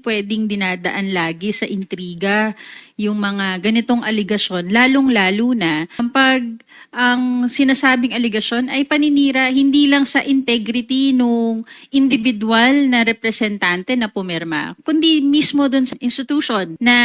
pwedeng dinadaan lagi sa intriga yung mga ganitong aligasyon, lalong-lalo na pag ang sinasabing aligasyon ay paninira hindi lang sa integrity nung individual na representante na pumirma, kundi mismo doon sa institution na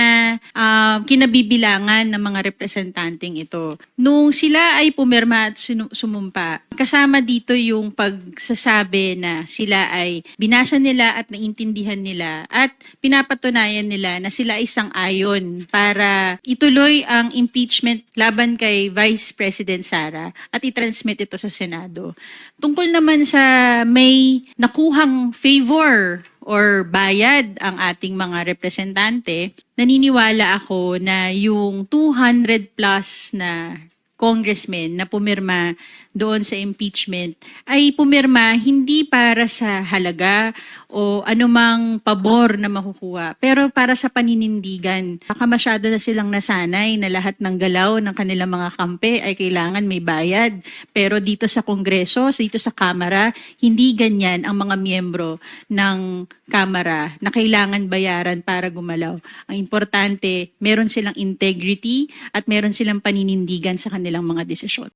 ah, kinabibilangan ng mga representanteng ito. Nung sila ay pumirma at sumumpa, kasama dito yung pagsasabi na sila ay binasa nila at naintindihan nila at pinapatunayan nila na sila ay sang-ayon para ituloy ang impeachment laban kay Vice President Sara at i-transmit ito sa Senado. Tungkol naman sa may nakuhang favor or bayad ang ating mga representante, naniniwala ako na yung 200 plus na congressmen na pumirma doon sa impeachment ay pumirma hindi para sa halaga o anumang pabor na makukuha, pero para sa paninindigan. Baka masyado na silang nasanay na lahat ng galaw ng kanilang mga kampe ay kailangan may bayad. Pero dito sa Kongreso, dito sa Kamara, hindi ganyan ang mga miyembro ng Kamara na kailangan bayaran para gumalaw. Ang importante, meron silang integrity at meron silang paninindigan sa kanilang mga desisyon.